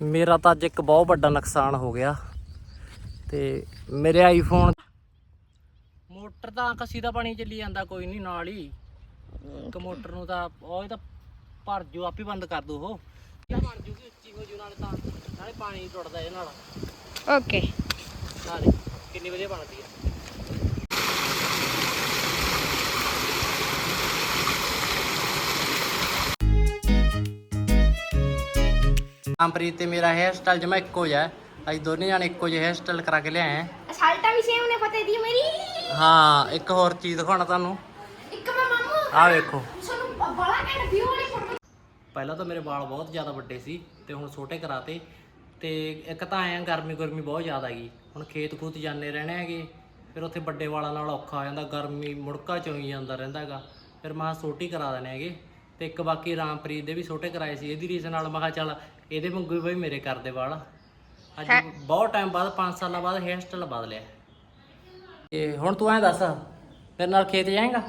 ਮੇਰਾ ਤਾਂ ਅੱਜ ਇੱਕ ਬਹੁਤ ਵੱਡਾ ਨੁਕਸਾਨ ਹੋ ਗਿਆ ਤੇ ਮੇਰੇ ਆਈਫੋਨ ਮੋਟਰ ਤਾਂ ਕੱਸੀ ਦਾ ਪਾਣੀ ਚੱਲੀ ਜਾਂਦਾ ਕੋਈ ਨਹੀਂ ਨਾਲ ਹੀ। ਇੱਕ ਮੋਟਰ ਨੂੰ ਤਾਂ ਉਹ ਇਹ ਤਾਂ ਭਰ ਜੂ ਆਪੇ ਬੰਦ ਕਰ ਦੂ ਉਹ। ਬਣ ਜੂਗੀ ਉੱਚੀ ਹੋ ਜੂ ਨਾਲੇ ਤਾਂ ਨਾਲੇ ਪਾਣੀ ਟੁੱਟਦਾ ਇਹ ਨਾਲ। ਓਕੇ ਨਾਲੇ ਕਿੰਨੀ ਵਧੀਆ ਬਣਦੀ ਹੈ ਆਮਪ੍ਰੀਤ ਤੇ ਮੇਰਾ ਹੇਅਰ ਸਟਾਈਲ ਜਮਾ ਇੱਕੋ ਜਿਹਾ ਹੈ। ਅਸੀਂ ਦੋਨੇ ਜਾਣੇ ਇੱਕੋ ਜਿਹੇ ਹੇਅਰ ਸਟਾਈਲ ਕਰਾ ਕੇ ਲਿਆਏ ਆ ਸਾਲਟਾ ਵੀ ਸੇਮ ਨੇ ਪਤਾ ਦੀ ਮੇਰੀ। ਹਾਂ ਇੱਕ ਹੋਰ ਚੀਜ਼ ਦਿਖਾਉਣਾ ਤੁਹਾਨੂੰ। ਇੱਕ ਮੈਂ ਮਾਮੂ ਆਹ ਵੇਖੋ। ਸਾਨੂੰ ਬੜਾ ਘੈਂਟ ਵਿਊ ਵਾਲੀ ਫੋਟੋ ਪਹਿਲਾਂ ਤਾਂ ਮੇਰੇ ਵਾਲ ਬਹੁਤ ਜ਼ਿਆਦਾ ਵੱਡੇ ਸੀ ਤੇ ਹੁਣ ਛੋਟੇ ਕਰਾਤੇ। ਤੇ ਇੱਕ ਤਾਂ ਆਇਆ ਗਰਮੀ ਗਰਮੀ ਬਹੁਤ ਜ਼ਿਆਦਾ ਹੈਗੀ। ਹੁਣ ਖੇਤ ਖੂਤ ਜਾਂਦੇ ਰਹਿਣੇ ਹੈਗੇ। ਫਿਰ ਉੱਥੇ ਵੱਡੇ ਵਾਲਾਂ ਨਾਲ ਔਖਾ ਹੋ ਜਾਂਦਾ ਗਰਮੀ ਮੁੜਕਾ ਚੋਈ ਜਾਂਦਾ ਰਹਿੰਦਾ ਹੈਗਾ। ਫਿਰ ਮੈਂ ਕਿਹਾ ਛੋਟੀ ਕਰਾ ਦੇਣੇ ਹੈਗੇ। ਤੇ ਇੱਕ ਬਾਕੀ ਰਾਮਪ੍ਰੀਤ ਦੇ ਵੀ ਛੋਟੇ ਕਰਾਏ ਸੀ। ਇਹਦੀ ਰੀਸ ਨਾਲ ਮੈਂ ਕਿਹਾ ਚੱਲ ਇਹਦੇ ਵਾਂਗੂ ਹੀ ਬਈ ਮੇਰੇ ਕਰਦੇ ਵਾਲ। ਅੱਜ ਬਹੁਤ ਟਾਈਮ ਬਾਅਦ 5 ਸਾਲਾਂ ਬਾਅਦ ਹੇਅਰ ਸਟਾਈਲ ਬਦਲਿਆ ਇਹ ਹੁਣ ਤੂੰ ਐਂ ਦੱਸ ਮੇਰੇ ਨਾਲ ਖੇਤ ਜਾਏਗਾ?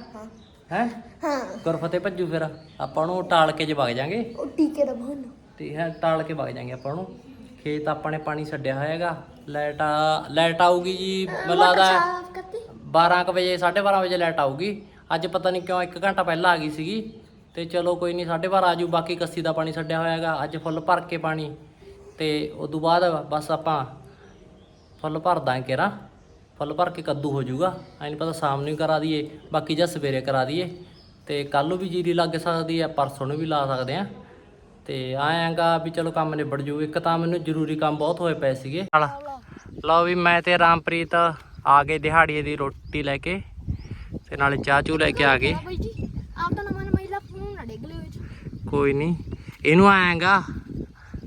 ਹੈ। ਹਾਂ? ਗੁਰਫਤੇ ਭੱਜੂ ਫਿਰ। ਆਪਾਂ ਨੂੰ ਟਾਲ ਕੇ ਜੇ ਵਗ ਜਾਾਂਗੇ? ਉਹ ਟੀਕੇ ਦਾ ਬਹਾਨਾ। ਤੇ ਹੈ ਟਾਲ ਕੇ ਵਗ ਜਾਾਂਗੇ ਆਪਾਂ ਨੂੰ ਖੇਤ ਆਪਾਂ ਨੇ ਪਾਣੀ ਛੱਡਿਆ ਹੋਇਆ ਹੈਗਾ। ਲਾਈਟ ਆ ਲਾਈਟ ਆਊਗੀ ਜੀ ਮੈਨੂੰ ਲੱਗਦਾ ਸਾਫ਼ ਕਰਤੀ। 12 ਕੁ ਵਜੇ 12:30 ਵਜੇ ਲਾਈਟ ਆਊਗੀ। ਅੱਜ ਪਤਾ ਨਹੀਂ ਕਿਉਂ 1 ਘੰਟਾ ਪਹਿਲਾਂ ਆ ਗਈ ਸੀਗੀ। ਤੇ ਚਲੋ ਕੋਈ ਨਹੀਂ 12:30 ਆਜੂ ਬਾਕੀ ਕੱਸੀ ਦਾ ਪਾਣੀ ਛੱਡਿਆ ਹੋਇਆ ਹੈਗਾ ਅੱਜ ਫੁੱਲ ਭਰ ਕੇ ਪਾਣੀ ਤੇ ਉਦੋਂ ਬਾਅਦ ਬਸ ਆਪਾਂ ਫੁੱਲ ਭਰ ਦਾਂਗੇ ਕੇਰਾ ਫੁੱਲ ਭਰ ਕੇ ਕੱਦੂ ਹੋ ਜਾਊਗਾ ਐ ਨਹੀਂ ਪਤਾ ਸ਼ਾਮ ਨੂੰ ਹੀ ਕਰਾ ਦਈਏ ਬਾਕੀ ਜਾਂ ਸਵੇਰੇ ਕਰਾ ਦਈਏ ਤੇ ਕੱਲ ਨੂੰ ਵੀ ਜੀਰੀ ਲੱਗ ਸਕਦੀ ਹੈ ਪਰਸੋਂ ਨੂੰ ਵੀ ਲਾ ਸਕਦੇ ਆ ਤੇ ਆਇਆਂਗਾ ਵੀ ਚਲੋ ਕੰਮ ਨਿਬੜ ਜੂ ਇੱਕ ਤਾਂ ਮੈਨੂੰ ਜ਼ਰੂਰੀ ਕੰਮ ਬਹੁਤ ਹੋਏ ਪਏ ਸੀਗੇ। ਲਓ ਵੀ ਮੈਂ ਤੇ ਰਾਮਪ੍ਰੀਤ ਆ ਗਏ ਦਿਹਾੜੀਏ ਦੀ ਰੋਟੀ ਲੈ ਕੇ ਤੇ ਨਾਲੇ ਚਾਹ ਚੂ ਲੈ ਕੇ ਆ ਗਏ ਬਾਈ ਜੀ ਆਪ ਤਾਂ ਨਵਾਂ ਮਹਿਲਾ ਫੋਨ ਨਾ ਡਿੱਗ ਲਿਓ ਵਿੱਚ ਕੋਈ ਨਹੀਂ ਇਹਨੂੰ ਆਏਗਾ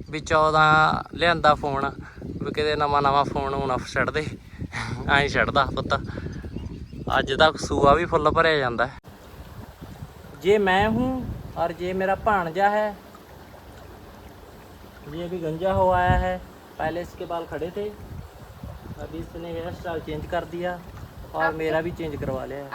ਵੀ 14 ਲਿਆਂਦਾ ਫੋਨ ਵੀ ਕਿਤੇ ਨਵਾਂ ਨਵਾਂ ਫੋਨ ਹੁਣ ਛੱਡ ਦੇ ਐਂ ਛੱਡਦਾ ਪੁੱਤ ਅੱਜ ਤੱਕ ਸੂਆ ਵੀ ਫੁੱਲ ਭਰਿਆ ਜਾਂਦਾ ਹੈ ਜੇ मैं हूँ और ये मेरा भांजा है ये अभी गंजा हो आया है पहले इसके बाल खड़े थे अभी इसने हेयर स्टाइल चेंज कर दिया और मेरा भी चेंज करवा लिया है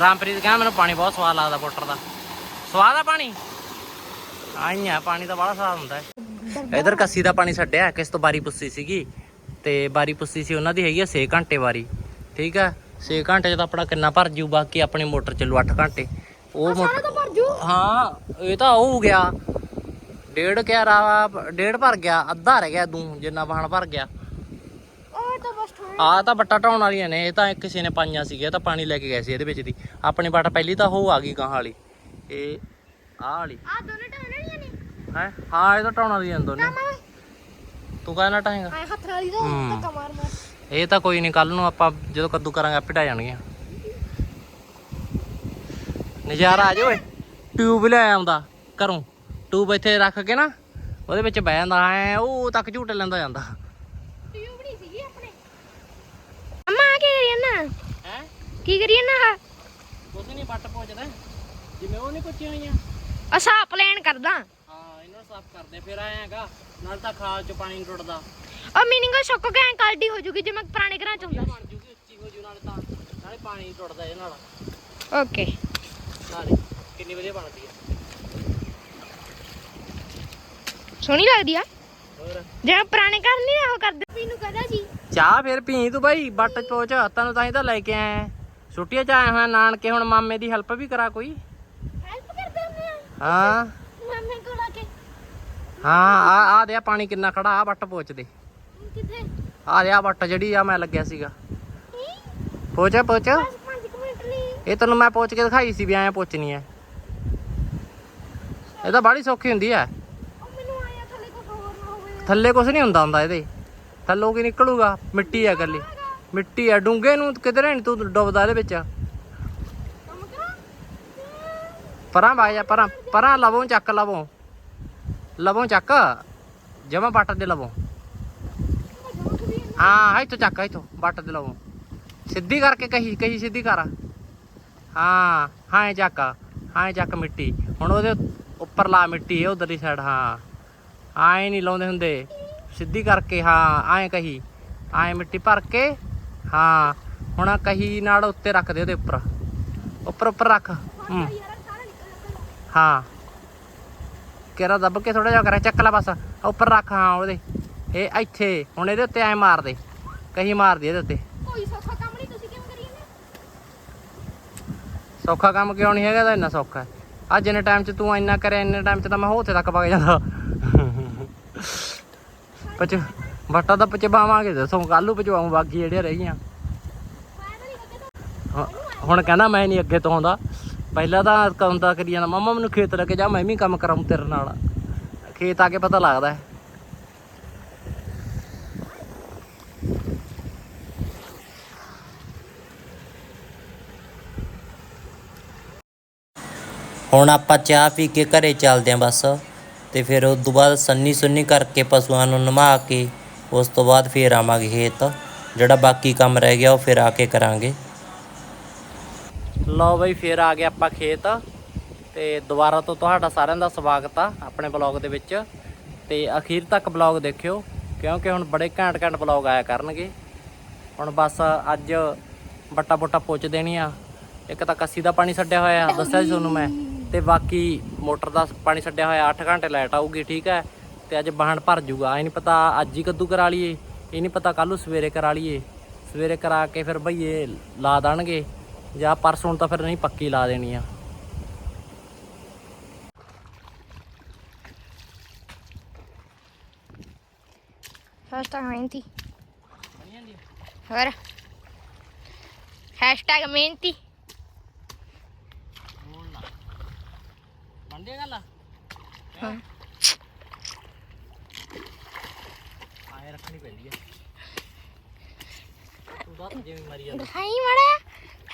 ਰਾਮਪ੍ਰੀਤ ਕਹਿੰਦਾ ਮੈਨੂੰ ਪਾਣੀ ਬਹੁਤ ਸਵਾਦ ਲੱਗਦਾ ਮੋਟਰ ਦਾ। ਸਵਾਦ ਆ ਪਾਣੀ? ਆਈਆਂ ਪਾਣੀ ਤਾਂ ਬੜਾ ਸਵਾਦ ਹੁੰਦਾ ਹੈ। ਇਧਰ ਕੱਸੀ ਦਾ ਪਾਣੀ ਛੱਡਿਆ ਕਿਸ ਤੋਂ ਬਾਰੀ ਪੁੱਸੀ ਸੀਗੀ। ਤੇ ਬਾਰੀ ਪੁੱਸੀ ਸੀ ਉਹਨਾਂ ਦੀ ਹੈਗੀ ਆ 6 ਘੰਟੇ ਵਾਰੀ ਠੀਕ ਆ? 6 ਘੰਟੇ ਤਾਂ ਆਪਣਾ ਕਿੰਨਾ ਭਰ ਜੂ ਬਾਕੀ ਆਪਣੀ ਮੋਟਰ ਚੱਲੂ 8 ਘੰਟੇ। ਉਹ ਮੋਟਰ ਤਾਂ ਭਰ ਜੂ। ਹਾਂ ਇਹ ਤਾਂ ਉਹ ਹੋ ਗਿਆ। ਡੇਢ ਕਿਆਰਾ ਡੇਢ ਭਰ ਗਿਆ ਅੱਧਾ ਰਹਿ ਗਿਆ ਦੂੰ ਜਿੰਨਾ ਵਾਹਣ ਭਰ ਗਿਆ। ਆ ਤਾਂ ਬੱਟਾ ਢਾਉਣ ਵਾਲੀਆਂ ਨੇ ਇਹ ਤਾਂ ਕਿਸੇ ਨੇ ਪਾਈਆਂ ਸੀਗੀਆਂ ਇਹ ਤਾਂ ਪਾਣੀ ਲੈ ਕੇ ਗਏ ਸੀ ਇਹਦੇ ਵਿੱਚ ਦੀ। ਆਪਣੀ ਬੱਟ ਪਹਿਲੀ ਤਾਂ ਉਹ ਆ ਗਈ ਗਾਂ ਵਾਲੀ। ਇਹ ਆਹ ਵਾਲੀ। ਆ ਦੋਨੇ ਟਾਣੀਆਂ ਨੇ? ਹੈ? ਹਾਂ ਇਹ ਤਾਂ ਢਾਉਣ ਵਾਲੀਆਂ ਨੇ ਦੋਨੇ। ਤੂੰ ਕਹਿਣਾ ਢਾਏਗਾ? ਆਏ ਹੱਥ ਨਾਲ ਹੀ ਦਾ ਹੂੰ। ਧੱਕਾ ਮਾਰ ਮਾਰ। ਇਹ ਤਾਂ ਕੋਈ ਨਹੀਂ ਕੱਲ ਨੂੰ ਆਪਾਂ ਜਦੋਂ ਕੱਦੂ ਕਰਾਂਗੇ ਆਪੇ ਢਾ ਜਾਣਗੀਆਂ। ਨਜ਼ਾਰਾ ਆ ਜਾ ਓਏ। ਟਿਊਬ ਲੈ ਆਉਂਦਾ ਘਰੋਂ। ਟਿਊਬ ਇੱਥੇ ਰੱਖ ਕੇ ਨਾ ਉਹਦੇ ਵਿੱਚ ਬਹਿ ਜਾਂਦਾ ਐ ਉਹ ਤੱਕ ਝੂਟੇ ਲੈਂਦਾ ਜਾਂਦਾ ਟਿਊਬ ਨਹੀਂ ਸੀਗੀ ਆਪਣੇ ਅੰਮਾ ਕੀ ਕਰੀ ਨਾ ਹੈ ਕੀ ਕਰੀ ਨਾ ਕੁਛ ਨਹੀਂ ਬੱਟ ਪਹੁੰਚਦਾ ਜਿਵੇਂ ਉਹ ਨਹੀਂ ਪੁੱਛੀਆਂ ਹੋਈਆਂ। ਅਸਾ ਪਲਾਨ ਕਰਦਾ। ਹਾਂ ਇਹਨਾਂ ਨੂੰ ਸਾਫ਼ ਕਰਦੇ। ਫਿਰ ਆਏਗਾ ਨਾਲ ਤਾਂ ਖਾਲ ਚ ਪਾਣੀ ਟੁੱਟਦਾ। ਉਹ ਮੀਨਿੰਗ ਸੁੱਕ ਗਿਆ ਕਲਟੀ ਹੋ ਜੂਗੀ ਜਿਵੇਂ ਪੁਰਾਣੇ ਘਰਾਂ ਚ ਹੁੰਦਾ। ਬਣ ਜੂਗੀ ਉੱਚੀ ਹੋ ਜੂ ਨਾਲੇ ਤਾਂ। ਨਾਲੇ ਪਾਣੀ ਨੀ ਟੁੱਟਦਾ ਇਹ ਨਾਲ। ਓਕੇ। ਨਾਲੇ ਕਿੰਨੀ ਵਧੀਆ ਬਣਦੀ ਹੈ ਸੋਹਣੀ ਲੱਗਦੀ ਆ। ਹੋਰ? ਜਿਵੇਂ ਪੁਰਾਣੇ ਘਰ ਨਹੀਂ ਉਹ ਕਰਦੇ। ਮੈਨੂੰ ਕਹਦਾ ਜੀ ਚਾਹ ਫਿਰ ਪੀ ਤੂੰ ਬਾਈ ਬੱਟ ਪੋਚ ਤੈਨੂੰ ਤਾਂ ਹੀ ਤਾਂ ਲੈ ਕੇ ਆਇਆ ਛੁੱਟੀਆਂ ਚ ਆਇਆ ਹਾਂ ਨਾਨਕੇ ਹੁਣ ਮਾਮੇ ਦੀ ਹੈਲਪ ਵੀ ਕਰਾ ਕੋਈ? ਹੈਲਪ ਆ। ਹਾਂ। ਮੰਮੀ ਕੋਲ ਆ ਕੇ। ਹਾਂ ਆ ਆ ਦੇ ਆ ਪਾਣੀ ਕਿੰਨਾ ਖੜਾ ਆ ਬੱਟ ਪੋਚ ਦੇ। ਕਿੱਥੇ? ਆ ਦੇ ਆ ਬੱਟ ਜਿਹੜੀ ਆ ਮੈਂ ਲੱਗਿਆ ਸੀਗਾ। ਪੋਚ ਪੋਚ। ਬਸ 5 ਮਿੰਟ ਲਈ। ਇਹ ਤੈਨੂੰ ਮੈਂ ਪੋਚ ਕੇ ਦਿਖਾਈ ਸੀ ਵੀ ਐਂ ਪੋਚਣੀ ਐ। ਇਹ ਤਾਂ ਬੜੀ ਸੌਖੀ ਹੁੰਦੀ ਐ। ਥੱਲੇ ਕੋਈ ਹੋਰ ਨਾ ਹੋਵੇ। ਥੱਲੇ ਕੁਝ ਨਹੀਂ ਹੁੰਦਾ ਹੁੰਦਾ ਇਹਦੇ। ਥੱਲੋਂ ਕੀ ਨਿਕਲੂਗਾ? ਮਿੱਟੀ ਆ ਗੱਲੀ ਮਿੱਟੀ ਆ ਡੂੰਗੇ ਨੂੰ ਕਿਧਰੇ ਨਹੀਂ ਤੂੰ ਡੁੱਬਦਾ ਇਹਦੇ ਵਿੱਚ। ਪਰਾਂ ਵਗ ਜਾ, ਪਰਾਂ ਪਰਾਂ ਲਵੋਂ ਚੱਕ, ਲਵੋਂ। ਲਵੋਂ ਚੱਕ ਜਮਾ ਬੱਟ ਦੇ ਲਵੋਂ। ਹਾਂ, ਇੱਥੋਂ ਚੱਕ, ਇੱਥੋਂ ਬੱਟ ਦੇ ਲਵੋਂ। ਸਿੱਧੀ ਕਰਕੇ ਕਹੀ ਕਹੀ ਸਿੱਧੀ ਕਰ। ਹਾਂ ਹਾਂ ਚੱਕ ਹਾਂ ਚੱਕ ਮਿੱਟੀ। ਹੁਣ ਉਹਦੇ ਉੱਪਰ ਲਾ ਮਿੱਟੀ ਉਧਰਲੀ ਸਾਈਡ ਹਾਂ। ਆਏ ਨਹੀਂ ਲਾਉਂਦੇ ਹੁੰਦੇ। ਸਿੱਧੀ ਕਰਕੇ, ਹਾਂ ਆਏ ਕਹੀ। ਆਏ ਮਿੱਟੀ ਭਰ ਕੇ ਹਾਂ ਹੁਣ ਆਹ ਕਹੀ ਨਾਲ ਉੱਤੇ ਰੱਖ ਦੇ ਉਹਦੇ ਉੱਪਰ। ਉੱਪਰ ਉੱਪਰ ਰੱਖ। ਹੂੰ। ਹਾਂ। ਕਿਹੜਾ ਦੱਬ ਕੇ ਥੋੜਾ ਜਿਹਾ ਕਰੇ ਚੱਕ ਲੈ ਬਸ। ਆਹ ਉੱਪਰ ਰੱਖ ਹਾਂ ਉਹਦੇ। ਇਹ ਇੱਥੇ ਹੁਣ ਇਹਦੇ ਉੱਤੇ ਐ ਮਾਰ ਦੇ। ਕਹੀ ਮਾਰ ਦੇ ਇਹਦੇ ਉੱਤੇ। ਕੋਈ ਸੌਖਾ ਕੰਮ ਨਹੀਂ ਤੁਸੀਂ ਕਿਉਂ ਕਰੀ ਜਾਂਦੇ? ਸੌਖਾ ਕੰਮ ਕਿਉਂ ਨਹੀਂ ਹੈਗਾ ਤਾਂ ਇੰਨਾ ਸੌਖਾ ਹੈ। ਅੱਜ ਇੰਨੇ ਟਾਈਮ 'ਚ ਤੂੰ ਇੰਨਾ ਕਰਿਆ ਇੰਨੇ ਟਾਈਮ 'ਚ ਤਾਂ ਮੈਂ ਉੱਥੇ ਤੱਕ ਵਗ ਜਾਂਦਾ। ਪਚ ਵੱਟਾ ਤਾਂ ਪਚਵਾਵਾਂਗੇ, ਦੱਸੋ ਨੂੰ ਪਚਵਾਉਂ ਬਾਕੀ ਜਿਹੜੀਆਂ ਰਹਿ ਗਈਆਂ। ਹੁਣ ਕਹਿੰਦਾ ਮੈਂ ਨਹੀਂ ਅੱਗੇ ਤੋਂ ਆਉਂਦਾ। ਪਹਿਲਾਂ ਤਾਂ ਕੰਮ ਤਾਂ ਕਰੀ ਜਾਂਦਾ। ਮਮਾ ਮੈਨੂੰ ਖੇਤ ਲੈ ਕੇ ਜਾ, ਮੈਂ ਵੀ ਕੰਮ ਕਰਾਉਂ ਤੇਰੇ ਨਾਲ। ਖੇਤ ਆ ਕੇ ਪਤਾ ਲੱਗਦਾ ਹੁਣ ਆਪਾਂ ਚਾਹ ਪੀ ਕੇ ਘਰੇ ਚੱਲਦੇ ਆਂ ਬਸ। ਤੇ ਫਿਰ ਉਸ ਤੋਂ ਬਾਅਦ ਸੰਨੀ ਸੁੰਨੀ ਕਰਕੇ ਪਸ਼ੂਆਂ ਨੂੰ ਨਮਾ ਕੇ ਉਸ ਤੋਂ ਬਾਅਦ ਫੇਰ ਆਵਾਂਗੇ ਖੇਤ। ਜਿਹੜਾ ਬਾਕੀ ਕੰਮ ਰਹਿ ਗਿਆ, ਉਹ ਫਿਰ ਆ ਕੇ ਕਰਾਂਗੇ। ਲਓ ਬਈ, ਫੇਰ ਆ ਗਏ ਆਪਾਂ ਖੇਤ। ਤੇ ਦੁਬਾਰਾ ਤੋਂ ਤੁਹਾਡਾ ਸਾਰਿਆਂ ਦਾ ਸਵਾਗਤ ਆ ਆਪਣੇ ਬਲੌਗ ਦੇ ਵਿੱਚ। ਤੇ ਅਖੀਰ ਤੱਕ ਬਲੌਗ ਦੇਖਿਓ, ਕਿਉਂਕਿ ਹੁਣ ਬੜੇ ਘੈਂਟ ਘੈਂਟ ਬਲੌਗ ਆਇਆ ਕਰਨਗੇ। ਹੁਣ ਬਸ ਅੱਜ ਬੱਟਾ ਬੁੱਟਾ ਪੁੱਛ ਦੇਣੀ ਆ। ਇੱਕ ਤਾਂ ਕੱਸੀ ਦਾ ਪਾਣੀ ਛੱਡਿਆ ਹੋਇਆ, ਦੱਸਿਆ ਸੀ ਤੁਹਾਨੂੰ ਮੈਂ। ਤੇ ਬਾਕੀ ਮੋਟਰ ਦਾ ਪਾਣੀ ਛੱਡਿਆ ਹੋਇਆ 8 ਘੰਟੇ ਲਾਈਟ ਆਊਗੀ, ਠੀਕ ਹੈ। ਤੇ ਅੱਜ ਬਾਹਣ ਭਰ ਜੂਗਾ। ਇਹ ਨਹੀਂ ਪਤਾ ਅੱਜ ਹੀ ਕੱਦੂ ਕਰਾ ਲਈਏ ਇਹ ਨਹੀਂ ਪਤਾ ਕੱਲ ਨੂੰ ਸਵੇਰੇ ਕਰਾ ਲਈਏ। ਸਵੇਰੇ ਕਰਾ ਕੇ ਫਿਰ ਭਈਏ ਲਾ ਦੇਣਗੇ ਜਾਂ ਪਰਸੋਂ ਤਾਂ ਫਿਰ ਨਹੀਂ ਪੱਕੀ ਲਾ ਦੇਣੀ ਆ। ਹੈਸ਼ਟੈਗ ਮਿਹਨਤੀ। ਹੋਰ? ਹੈਸ਼ਟੈਗ ਮਿਹਨਤੀ। ਮੰਡੇ ਗੱਲ? ਹਾਂ ਆਏ ਰੱਖਣੀ ਪੈਂਦੀ ਹੈ ਤੂੰ ਦੱਸ ਜਿਵੇਂ ਮਰੀ ਜਾਂਦਾ। ਦਿਖਾਈ ਮੜਾ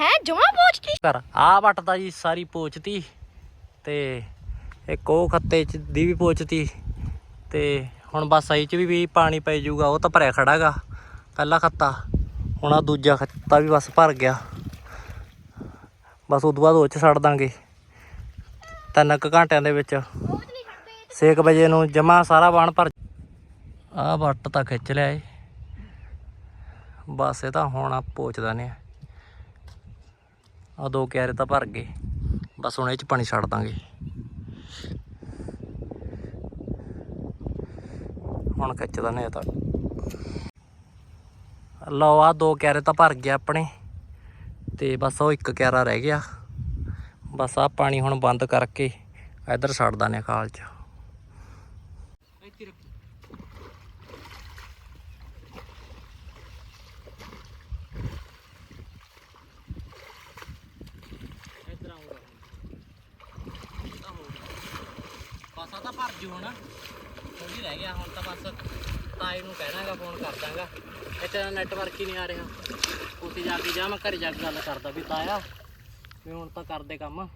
ਹੈ ਜਮਾ ਪਹੁੰਚਦੀ ਕਰ ਆ ਵੱਟਦਾ ਜੀ ਸਾਰੀ ਪੋਚਤੀ ਤੇ। ਇੱਕ ਉਹ ਖੱਤੇ ਚ ਦੀ ਵੀ ਪੋਚਤੀ ਤੇ। ਹੁਣ ਬਸ ਆਈ ਚ ਵੀ ਵੀ ਪਾਣੀ ਪੈ ਜਾਊਗਾ ਉਹ ਤਾਂ ਭਰਿਆ ਖੜਾਗਾ ਪਹਿਲਾ ਖੱਤਾ ਹੁਣ ਆ ਦੂਜਾ ਖੱਤਾ ਵੀ ਬਸ ਭਰ ਗਿਆ। ਬਸ ਤੋਂ ਬਾਅਦ ਉਹ ਚ ਛੱਡ ਦਾਂਗੇ। ਤਿੰਨ ਕੁ ਘੰਟਿਆਂ ਦੇ ਵਿੱਚ। 6 ਵਜੇ ਨੂੰ ਜਮਾ ਸਾਰਾ ਬਾਣ ਭਰ ਆਹ ਵੱਟ ਤਾਂ ਖਿੱਚ ਲਿਆ ਏ। ਬਸ ਇਹ ਤਾਂ ਹੁਣ ਆ ਪੋਚਦਾ ਨੇ ਆ। ਦੋ ਕਿਆਰੇ ਤਾਂ ਭਰ ਗਏ। ਬਸ ਹੁਣ ਇਹ ਚ ਪਾਣੀ ਛੱਡ ਦਾਂਗੇ। ਹੁਣ ਖਿੱਚਦਾ ਨੇ ਇਹ ਤਾਂ। ਲਓ ਆ ਦੋ ਕਿਆਰੇ ਤਾਂ ਭਰ ਗਏ ਆਪਣੇ। ਤੇ ਬਸ ਉਹ ਇੱਕ ਕਿਆਰਾ ਰਹਿ ਗਿਆ। ਬਸ ਆ ਪਾਣੀ ਹੁਣ ਬੰਦ ਕਰਕੇ ਇਧਰ ਛੱਡ ਦਾਨੇ ਖਾਲ ਚ ਇਧਰ ਆਉਂਗਾ ਬਸ ਆ ਤਾਂ ਭਰ ਜੂ ਹੁਣ ਥੋੜੀ ਰਹਿ ਗਿਆ ਹੁਣ ਤਾਂ ਬਸ ਤਾਏ ਨੂੰ ਕਹਿਣਾਗਾ ਫੋਨ ਕਰ ਦਾਂਗਾ। ਇੱਥੇ ਦਾ ਨੈਟਵਰਕ ਹੀ ਨਹੀਂ ਆ ਰਿਹਾ। ਉੱਥੇ ਜਾ ਕੇ ਜਾ ਮੈਂ ਘਰੇ ਜਾ ਕੇ ਗੱਲ ਕਰਦਾ ਵੀ ਤਾਇਆ ਵੀ ਹੁਣ ਤਾਂ ਕਰਦੇ ਕੰਮ।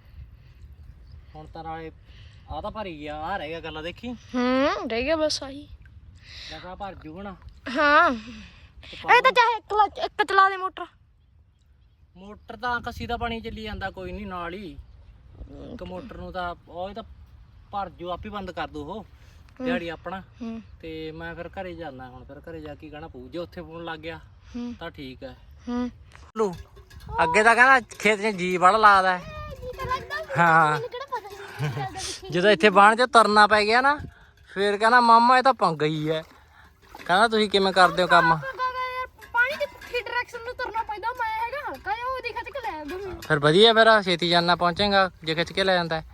ਹੁਣ ਤਾਂ ਨਾਲੇ ਆ ਤਾਂ ਭਰੀ ਗਿਆ ਆ ਰਹਿ ਗਿਆ ਗੱਲਾਂ ਦੇਖੀ। ਹੂੰ ਰਹਿ ਗਿਆ ਬਸ ਆਹੀ। ਕਿਹਾ ਭਰ ਜੂ ਹਣਾ ਹਾਂ। ਇਹ ਤਾਂ ਚਾਹੇ ਇੱਕ ਲਾ- ਇੱਕ ਚਲਾ ਦੇ ਮੋਟਰ। ਮੋਟਰ ਤਾਂ ਕੱਸੀ ਦਾ ਪਾਣੀ ਚੱਲੀ ਜਾਂਦਾ ਕੋਈ ਨਹੀਂ ਨਾਲ ਹੀ। ਇੱਕ ਮੋਟਰ ਨੂੰ ਤਾਂ ਉਹ ਇਹ ਤਾਂ ਭਰ ਜੂ ਆਪੇ ਬੰਦ ਕਰ ਦੂ ਉਹ ਦਿਹਾੜੀ ਆਪਣਾ। ਹੂੰ। ਤੇ ਮੈਂ ਫਿਰ ਘਰੇ ਜਾਣਾ ਹੁਣ ਫਿਰ ਘਰੇ ਜਾ ਕੇ ਕਹਿਣਾ ਪਊ ਜੇ ਉੱਥੇ ਫੋਨ ਲੱਗ ਗਿਆ ਹੂੰ। ਤਾਂ ਠੀਕ ਹੈ। ਹੂੰ। ਲੂ ਅੱਗੇ ਤਾਂ ਕਹਿੰਦਾ ਖੇਤ 'ਚ ਜੀ ਵੜ ਲਾਦਾ ਹੈ। ਜਦੋਂ ਇੱਥੇ ਬਾਣ 'ਚ ਤਰਨਾ ਪੈ ਗਿਆ ਨਾ ਫਿਰ ਕਹਿੰਦਾ ਮਾਮਾ ਇਹ ਤਾਂ ਪੰਗਾ ਹੀ ਹੈ। ਕਹਿੰਦਾ ਤੁਸੀਂ ਕਿਵੇਂ ਕਰਦੇ ਹੋ ਕੰਮ? ਪਾਣੀ ਦੀ ਪੁੱਠੀ ਡਾਇਰੈਕਸ਼ਨ ਨੂੰ ਤੁਰਨਾ ਪੈਂਦਾ ਮੈਂ ਹੈਗਾ ਹਲਕਾ ਜਿਹਾ ਉਹ ਦਿਖਾ ਕੇ ਲੈ ਆਉਂਦਾ। ਮੈਨੂੰ ਫਿਰ ਵਧੀਆ ਫਿਰ ਛੇਤੀ ਜਾਣਾ ਪਹੁੰਚੇਗਾ ਜੇ ਖਿੱਚ ਕੇ ਲੈ ਜਾਂਦਾ ਹੈ।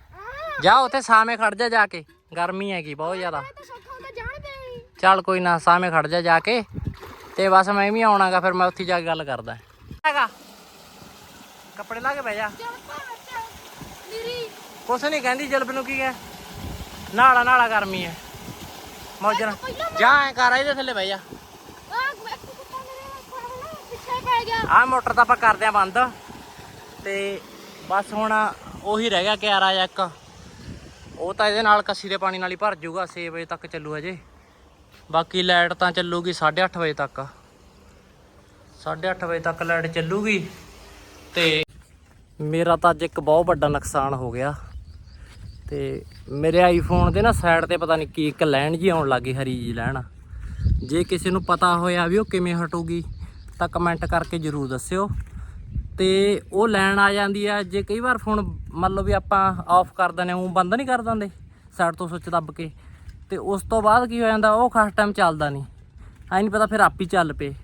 ਜਾ ਉੱਥੇ ਸਾਵੇਂ ਖੜ ਜਾ ਜਾ ਕੇ ਗਰਮੀ ਹੈਗੀ ਬਹੁਤ ਜ਼ਿਆਦਾ। ਦੇ ਚੱਲ ਕੋਈ ਨਾ ਸਾਵੇਂ ਖੜ ਜਾ ਜਾ ਕੇ ਤੇ ਬਸ ਮੈਂ ਵੀ ਆਉਣਾਗਾ ਫਿਰ ਮੈਂ ਉੱਥੇ ਜਾ ਕੇ ਗੱਲ ਕਰਦਾ। ਹੈਗਾ। ਕੱਪੜੇ ਲਾ ਕੇ ਬਹਿ ਜਾ। ਕੁਛ ਨਹੀਂ ਕਹਿੰਦੀ ਜਲਬ ਨੂੰ ਕੀ ਹੈ ਨਾਲਾ ਨਾਲਾ ਗਰਮੀ ਹੈ। ਮੌਜਣ ਜਾ ਐ ਕਰ ਇਹਦੇ ਥੱਲੇ ਬਹਿ ਜਾ। ਆ ਮੋਟਰ ਤਾਂ ਆਪਾਂ ਕਰਦੇ ਆ ਬੰਦ। ਤੇ ਬਸ ਹੁਣ ਉਹੀ ਰਹਿ ਗਿਆ ਕਿਆਰਾ ਜਿਹਾ ਇੱਕ। ਉਹ ਤਾਂ ਇਹਦੇ ਨਾਲ ਕੱਸੀ ਦੇ ਪਾਣੀ ਨਾਲ ਹੀ ਭਰ ਜਾਊਗਾ 6 ਵਜੇ ਤੱਕ ਚੱਲੂ ਅਜੇ ਬਾਕੀ ਲਾਈਟ ਤਾਂ ਚੱਲੂਗੀ 8:30 ਵਜੇ ਤੱਕ। 8:30 ਵਜੇ ਤੱਕ ਲਾਈਟ ਚੱਲੂਗੀ ਤੇ ਮੇਰਾ ਤਾਂ ਅੱਜ ਇੱਕ ਬਹੁਤ ਵੱਡਾ ਨੁਕਸਾਨ ਹੋ ਗਿਆ। ਤੇ ਮੇਰੇ ਆਈਫੋਨ ਦੇ ਨਾ ਸਾਈਡ ਤੇ ਪਤਾ ਨਹੀਂ ਕੀ ਇੱਕ ਲਾਈਨ ਜੀ ਆਉਣ ਲੱਗੀ ਹਰੀ ਜੀ ਲਾਈਨ ਜੇ ਕਿਸੇ ਨੂੰ ਪਤਾ ਹੋਇਆ ਵੀ ਉਹ ਕਿਵੇਂ ਹਟੂਗੀ ਤਾਂ ਕਮੈਂਟ ਕਰਕੇ ਜਰੂਰ ਦੱਸਿਓ। ਤੇ ਉਹ ਲਾਈਨ ਆ ਜਾਂਦੀ ਆ। ਜੇ ਕਈ ਵਾਰ ਫੋਨ ਮੰਨ ਲਓ ਵੀ ਆਪਾਂ ਆਫ ਕਰ ਦਿੰਦੇ ਉਹ ਬੰਦ ਨਹੀਂ ਕਰ ਦਿੰਦੇ ਸਾਈਡ ਤੋਂ ਸੁੱਚ ਦੱਬ ਕੇ। ਤੇ ਉਸ ਤੋਂ ਬਾਅਦ ਕੀ ਹੋ ਜਾਂਦਾ ਉਹ ਖਾਸ ਟਾਈਮ ਚੱਲਦਾ ਨਹੀਂ। ਐ ਨਹੀਂ ਪਤਾ ਫਿਰ ਆਪ ਹੀ ਚੱਲ ਪਏ।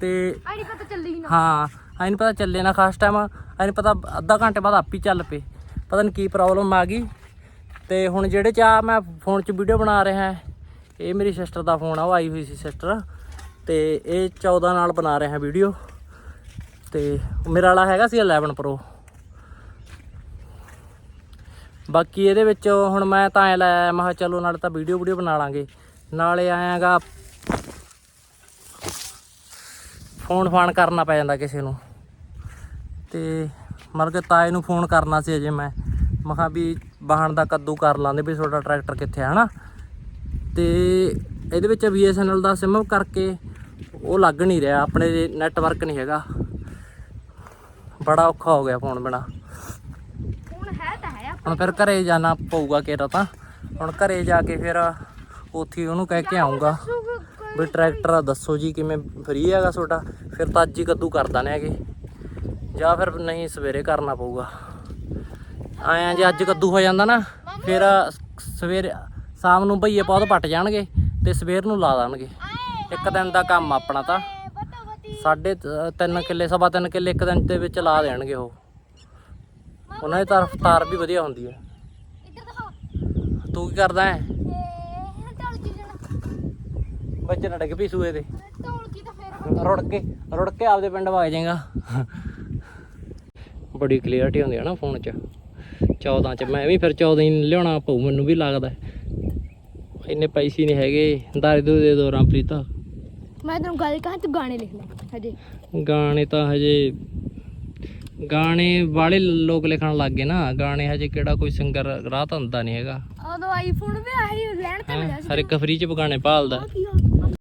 ਤੇ ਆਈਡੀ ਪਤਾ ਚੱਲੀ ਨਾ। ਹਾਂ ਐ ਨਹੀਂ ਪਤਾ ਚੱਲੇ ਨਾ ਖਾਸ ਟਾਈਮ ਐ ਨਹੀਂ ਪਤਾ ਅੱਧਾ ਘੰਟੇ ਬਾਅਦ ਆਪ ਹੀ ਚੱਲ ਪਏ। ਪਤਾ ਨਹੀਂ ਕੀ ਪ੍ਰੋਬਲਮ ਆ ਗਈ। ਤੇ ਹੁਣ ਜਿਹੜੇ ਚ ਮੈਂ ਫੋਨ 'ਚ ਵੀਡੀਓ ਬਣਾ ਰਿਹਾ ਇਹ ਮੇਰੀ ਸਿਸਟਰ ਦਾ ਫੋਨ ਆ ਉਹ ਆਈ ਹੋਈ ਸੀ ਸਿਸਟਰ ਤੇ ਇਹ 14 ਨਾਲ ਬਣਾ ਰਿਹਾ ਵੀਡੀਓ ਤੇ ਮੇਰਾ ਵਾਲਾ ਹੈਗਾ ਸੀ 11 ਪ੍ਰੋ ਬਾਕੀ ਇਹਦੇ ਵਿੱਚ ਹੁਣ ਮੈਂ ਤਾਂ ਐ ਲਾਇਆ, ਮੈਂ ਕਿਹਾ ਚਲੋ ਨਾਲੇ ਤਾਂ ਵੀਡੀਓ ਵੀਡੀਓ ਬਣਾ ਲਾਂਗੇ। ਨਾਲੇ ਆਇਆਗਾ ਫੋਨ ਫਾਨ ਕਰਨਾ ਪੈ ਜਾਂਦਾ ਕਿਸੇ ਨੂੰ। ਤੇ ਮਤਲਬ ਕਿ ਤਾਏ ਨੂੰ ਫੋਨ ਕਰਨਾ ਸੀ ਅਜੇ ਮੈਂ। ਮੈਂ ਕਿਹਾ ਵੀ ਵਾਹਣ ਦਾ ਕੱਦੂ ਕਰ ਲਾਂਦੇ ਵੀ ਤੁਹਾਡਾ ਟਰੈਕਟਰ ਕਿੱਥੇ ਹੈ ਹਨਾ? ਤੇ ਇਹਦੇ ਵਿੱਚ BSNL ਦਾ ਸਿਮ ਕਰਕੇ ਉਹ ਲੱਗ ਨਹੀਂ ਰਿਹਾ, ਆਪਣੇ ਨੈਟਵਰਕ ਨਹੀਂ ਹੈਗਾ। ਬੜਾ ਔਖਾ ਹੋ ਗਿਆ ਫੋਨ ਬਿਨਾ। ਹੁਣ ਹੈ ਤਾਂ ਹੈ ਹੁਣ ਫਿਰ ਘਰੇ ਜਾਣਾ ਪਊਗਾ ਕਿਹੜਾ ਤਾਂ। ਹੁਣ ਘਰੇ ਜਾ ਕੇ ਫਿਰ ਉੱਥੇ ਉਹਨੂੰ ਕਹਿ ਕੇ ਆਉਂਗਾ। ਵੀ ਟਰੈਕਟਰ ਦੱਸੋ ਜੀ ਕਿਵੇਂ ਫ੍ਰੀ ਹੈਗਾ ਤੁਹਾਡਾ। ਫਿਰ ਤਾਂ ਅੱਜ ਹੀ ਕੱਦੂ ਕਰ ਦਾਨੇ ਹੈਗੇ। ਜਾਂ ਫਿਰ ਨਹੀਂ ਸਵੇਰੇ ਕਰਨਾ ਪਊਗਾ। ਆਇਆ ਜੇ ਅੱਜ ਕੱਦੂ ਹੋ ਜਾਂਦਾ ਨਾ ਫਿਰ ਸਵੇਰੇ ਸ਼ਾਮ ਨੂੰ ਭਈਏ ਪੌਦ ਪੱਟ ਜਾਣਗੇ ਤੇ ਸਵੇਰ ਨੂੰ ਲਾ ਦੇਣਗੇ। ਇੱਕ ਦਿਨ ਦਾ ਕੰਮ ਆ ਆਪਣਾ ਤਾਂ। ਸਾਢੇ ਤ- ਤਿੰਨ ਕਿੱਲੇ ਸਵਾ ਤਿੰਨ ਕਿੱਲੇ ਇੱਕ ਦਿਨ ਦੇ ਵਿੱਚ ਲਾ ਦੇਣਗੇ ਉਹ। ਉਹਨਾਂ ਦੀ ਤਰਫ ਤਾਰ ਵੀ ਵਧੀਆ ਹੁੰਦੀ ਹੈ। ਤੂੰ ਕੀ ਕਰਦਾ ਹੈ? ਬੱਚੇ ਨਾ ਡਿੱਗ ਪਈ ਸੂਏ ਫੇਰ ਰੁੜ ਕੇ ਰੁੜ ਕੇ ਆਪਦੇ ਪਿੰਡ ਵਗ ਜਾਏਗਾ। ਬੜੀ ਕਲੀਅਰਟੀ ਹੁੰਦੀ ਹੈ ਨਾ ਫੋਨ 'ਚ। 14 'ਚ ਮੈਂ ਵੀ ਫਿਰ 14 ਹੀ ਲਿਆਉਣਾ ਪਊ ਮੈਨੂੰ ਵੀ ਲੱਗਦਾ ਇੰਨੇ ਪੈਸੇ ਨਹੀਂ ਹੈਗੇ। ਦਾਰੇ ਦੂ ਦੇ ਦੋ ਪ੍ਰੀਤਾ। ਮੈਂ ਤੈਨੂੰ ਗੱਲ ਕਹਾਂ ਤੂੰ ਗਾਣੇ ਲਿਖ ਲੈ ਹਜੇ। ਗਾਣੇ ਤਾਂ ਹਜੇ ਗਾਣੇ ਵਾਲੇ ਲੋਕ ਲਿਖਣ ਲੱਗ ਗਏ ਨਾ। ਗਾਣੇ ਹਜੇ ਕਿਹੜਾ ਕੋਈ ਸਿੰਗਰ ਰਾਹ ਤਾਂ ਹੁੰਦਾ ਨਹੀਂ ਹੈਗਾ। ਉਦੋਂ ਆਈਫੋਨ ਵੀ ਆਹੀ ਲੈਣ ਤੇ ਮਿਲਿਆ ਹੈਂ? ਹਰ ਇੱਕ ਫਰੀ 'ਚ ਗਾਣੇ ਭਾਲਦਾ। ਕੀ